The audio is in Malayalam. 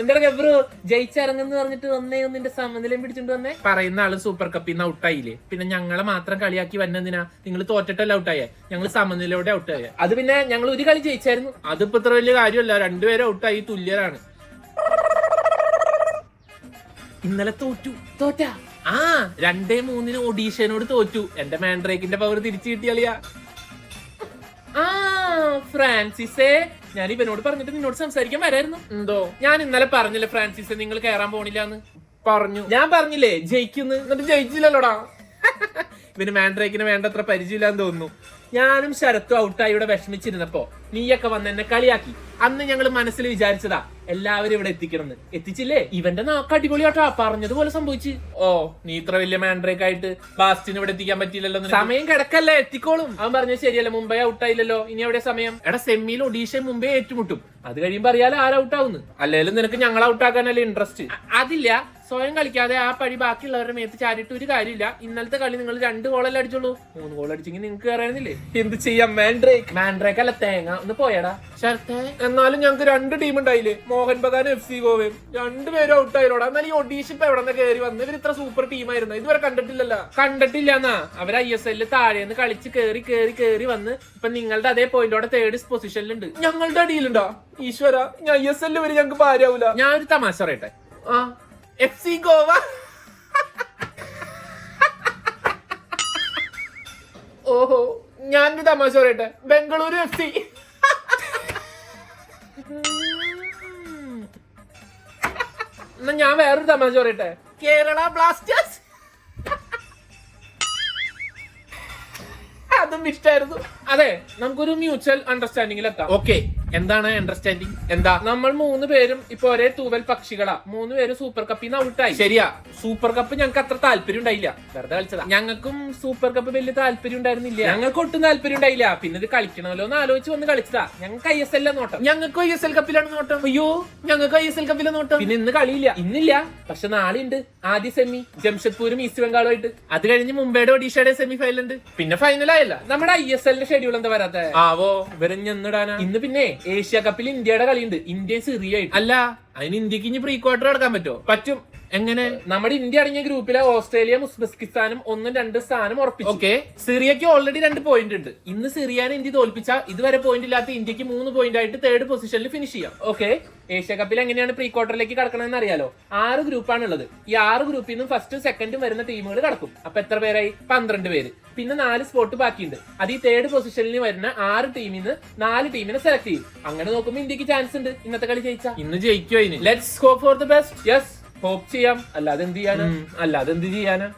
എന്താ ഗബ്രു? ജയിച്ചിറങ്ങുന്നു പറഞ്ഞിട്ട് വന്നേ? നിന്റെ സമനിലയും പിടിച്ചിട്ട് വന്നേ? പറയുന്ന ആൾ സൂപ്പർ കപ്പിൽ നിന്ന് ഔട്ടായില്ലേ പിന്നെ ഞങ്ങളെ മാത്രം കളിയാക്കി വന്നതിനാ നിങ്ങൾ തോറ്റിട്ടല്ല ഔട്ടായേ ഞങ്ങൾ സമനിലയോടെ ഔട്ടായ അത് പിന്നെ ഞങ്ങൾ ഒരു കളി ജയിച്ചായിരുന്നു. അതിപ്പോ ഇത്ര വലിയ കാര്യമല്ല. രണ്ടുപേരും ഔട്ടായി തുല്യരാണ്. ഇന്നലെ തോറ്റു. തോറ്റ? ആ രണ്ടേ മൂന്നിന് ഒഡീഷനോട് തോറ്റു. എന്റെ മാൻഡ്രേക്കിന്റെ പവർ തിരിച്ചു കിട്ടിയാളിയാ ആ ഫ്രാൻസിസേ. ഞാൻ ഇവനോട് പറഞ്ഞിട്ട് നിന്നോട് സംസാരിക്കാൻ വരായിരുന്നു. എന്തോ? ഞാൻ ഇന്നലെ പറഞ്ഞില്ലേ ഫ്രാൻസിസെ നിങ്ങൾ കയറാൻ പോണില്ലാന്ന്? പറഞ്ഞു. ഞാൻ പറഞ്ഞില്ലേ ജയിക്കുന്നു? എന്നിട്ട് ജയിച്ചില്ലല്ലോടാ? ഇവന് മാൻഡ്രേക്കിന് വേണ്ടത്ര പരിചയമില്ലാന്ന് തോന്നുന്നു. ഞാനും ശരത്തും ഔട്ടായി ഇവിടെ വിഷമിച്ചിരുന്നപ്പോ നീയൊക്കെ വന്ന് എന്നെ കളിയാക്കി. അന്ന് ഞങ്ങൾ മനസ്സിൽ വിചാരിച്ചതാ എല്ലാവരും ഇവിടെ എത്തിക്കണം എത്തിച്ചില്ലേ? ഇവന്റെ നാക്ക് അടിപൊളിയാട്ടാ പറഞ്ഞതുപോലെ സംഭവിച്ചു. ഓ നീ ഇത്ര വലിയ മാൻഡ്രേക്ക് ആയിട്ട് ബാസ്റ്റിന് ഇവിടെ എത്തിക്കാൻ പറ്റിയില്ലല്ലോ സമയം കിടക്കല്ലേ എത്തിക്കോളും. അവൻ പറഞ്ഞ ശരിയല്ല മുംബൈ ഔട്ട് ആയില്ലല്ലോ. ഇനി എവിടെ സമയം? എടാ സെമിയിൽ ഒഡീഷ മുംബൈ ഏറ്റുമുട്ടും. അത് കഴിയുമ്പോ അറിയാലോ ആരൗട്ടാവുന്നു അല്ലെങ്കിലും നിനക്ക് ഞങ്ങൾ ഔട്ടാക്കാനല്ലേ ഇൻട്രസ്റ്റ് അതില്ല. സ്വയം കളിക്കാതെ ആ പഴി ബാക്കിയുള്ളവരുടെ മേത്ത് ചാരിട്ട് ഒരു കാര്യമില്ല. ഇന്നലത്തെ കളി നിങ്ങൾ രണ്ട് ഗോളല്ലേ അടിച്ചുള്ളൂ? മൂന്ന് ഗോൾ അടിച്ചെങ്കിൽ നിങ്ങൾക്ക് കയറാനില്ലേ എന്ത് ചെയ്യാം? മാൻഡ്രേക്ക് മാൻഡ്രേക്ക് അല്ല തേങ്ങ. ഒന്ന് പോയടാ. ശരത്തെ. എന്നാലും ഞങ്ങൾക്ക് രണ്ട് ടീം ഉണ്ടായില്ലേ? മോഹൻ ബഗാൻ എഫ് സി ഗോവയും. രണ്ടുപേരും ഔട്ട് ആയില്ലോടാ. എന്നാൽ ഈ ഒഡീഷ ഇപ്പൊ എവിടെ നിന്ന് കയറി വന്ന്? ഇവർ ഇത്ര സൂപ്പർ ടീമായിരുന്നു ഇതുവരെ കണ്ടിട്ടില്ലല്ലോ. കണ്ടിട്ടില്ല എന്നാ അവർ ഐ എസ് എല്ലിൽ താഴേന്ന് കളിച്ച് കയറി കയറി കയറി വന്ന് ഇപ്പൊ നിങ്ങളുടെ അതേ പോയിന്റോടെ തേർഡ് പൊസിഷനിലുണ്ട് ഞങ്ങളുടെ അടിയിലുണ്ടോ? ഈശ്വര ഞാൻ ഐ എസ് എല്ലിൽ വരെ ഞങ്ങൾക്ക് ഭാര്യാവൂല ഞാൻ ഒരു തമാശ പറയട്ടെ? ആ. എഫ് സി ഗോവ ഓഹോ ഞാനൊരു തമാശ പറയട്ടെ. ബംഗളൂരു എഫ് സി എന്നാ ഞാൻ വേറൊരു തമാശ പറയട്ടെ. കേരള ബ്ലാസ്റ്റേഴ്സ്. അതും ഇഷ്ടായിരുന്നു. അതെ നമുക്കൊരു മ്യൂച്വൽ അണ്ടർസ്റ്റാൻഡിങ്ങിൽ എത്താം ഓക്കെ എന്താണ് അണ്ടർസ്റ്റാൻഡിങ് എന്താ? നമ്മൾ മൂന്ന് പേരും ഇപ്പൊ ഒരേ തൂവൽ പക്ഷികളാ. മൂന്ന് പേരും സൂപ്പർ കപ്പിൽ നിന്ന് ഔട്ടായി ശരിയാ. സൂപ്പർ കപ്പ് ഞങ്ങൾക്ക് അത്ര താല്പര്യം ഉണ്ടായില്ല. വെറുതെ കളിച്ചതാ. ഞങ്ങൾക്കും സൂപ്പർ കപ്പ് വലിയ താല്പര്യം ഉണ്ടായിരുന്നില്ല. ഞങ്ങൾക്ക് ഒട്ടും താല്പര്യം ഉണ്ടായില്ല. പിന്നെ ഇത് കളിക്കണമല്ലോ എന്ന് ആലോചിച്ച് വന്ന് കളിച്ചതാ. ഞങ്ങൾക്ക് ഐ എസ് എൽ നോട്ടം. ഞങ്ങൾക്ക് ഐ എസ് എൽ കപ്പിലാണ് നോട്ടം. അയ്യോ ഞങ്ങൾക്ക് ഐ എസ് എൽ കപ്പിലെ നോട്ടം. പിന്നെ ഇന്ന് കളിയില്ല. ഇന്നില്ല. പക്ഷെ നാളെ ഉണ്ട്. ആദ്യ സെമി ജംഷഡ്പൂരും ഈസ്റ്റ് ബംഗാളുമായിട്ട് അത് കഴിഞ്ഞ് മുംബൈയുടെ ഒഡീഷയുടെ സെമി ഫൈനൽ ഉണ്ട്. പിന്നെ ഫൈനൽ ആയല്ല. നമ്മുടെ ഐ എസ് എല്ലിന്റെ ഷെഡ്യൂൾ എന്താ വരാത്ത? ആവോ ഇവരെഞ്ഞിടാനാ ഇന്ന് പിന്നെ ഏഷ്യ കപ്പിൽ ഇന്ത്യയുടെ കളിയുണ്ട്. ഇന്ത്യ സിറിയ അല്ല അതിന് ഇന്ത്യയ്ക്ക് ഇനി പ്രീ ക്വാർട്ടർ നടക്കാൻ പറ്റുമോ? പറ്റും. എങ്ങനെ? നമ്മുടെ ഇന്ത്യ അടങ്ങിയ ഗ്രൂപ്പിലെ ഓസ്ട്രേലിയ ഉസ്ബെക്കിസ്ഥാനും ഒന്നും രണ്ട് സ്ഥാനം ഉറപ്പിച്ചു. ഓക്കെ. സിറിയക്ക് ഓൾറെഡി രണ്ട് പോയിന്റ് ഉണ്ട്. ഇന്ന് സിറിയാനെ ഇന്ത്യ തോൽപ്പിച്ച. ഇതുവരെ പോയിന്റ് ഇല്ലാത്ത ഇന്ത്യയ്ക്ക് മൂന്ന് പോയിന്റ് ആയിട്ട് തേർഡ് പൊസിഷനിൽ ഫിനിഷ് ചെയ്യാം. ഓക്കെ. ഏഷ്യ കപ്പിൽ എങ്ങനെയാണ് പ്രീ ക്വാർട്ടറിലേക്ക് കടക്കണമെന്ന് അറിയാലോ? ആറ് ഗ്രൂപ്പാണ് ഉള്ളത് ഈ ആറ് ഗ്രൂപ്പിൽ നിന്നും ഫസ്റ്റും സെക്കൻഡും വരുന്ന ടീമുകൾ കടക്കും. അപ്പൊ എത്ര പേരായി? പന്ത്രണ്ട് പേര്. പിന്നെ നാല് സ്പോട്ട് ബാക്കിയുണ്ട്. അത് ഈ തേർഡ് പൊസിഷനിൽ വരുന്ന ആറ് ടീമിൽ നിന്ന് നാല് ടീമിനെ സെലക്ട് ചെയ്യും. അങ്ങനെ നോക്കുമ്പോൾ ഇന്ത്യയ്ക്ക് ചാൻസ് ഉണ്ട്. ഇന്നത്തെ കളി ജയിച്ചാൽ ഇന്ന് ജയിക്കുമോ ഇനി let's hope for the best yes hope ചെയ്യാം അല്ലാതെ എന്ത് ചെയ്യാനാ? അല്ലാതെ എന്ത് ചെയ്യാനാ?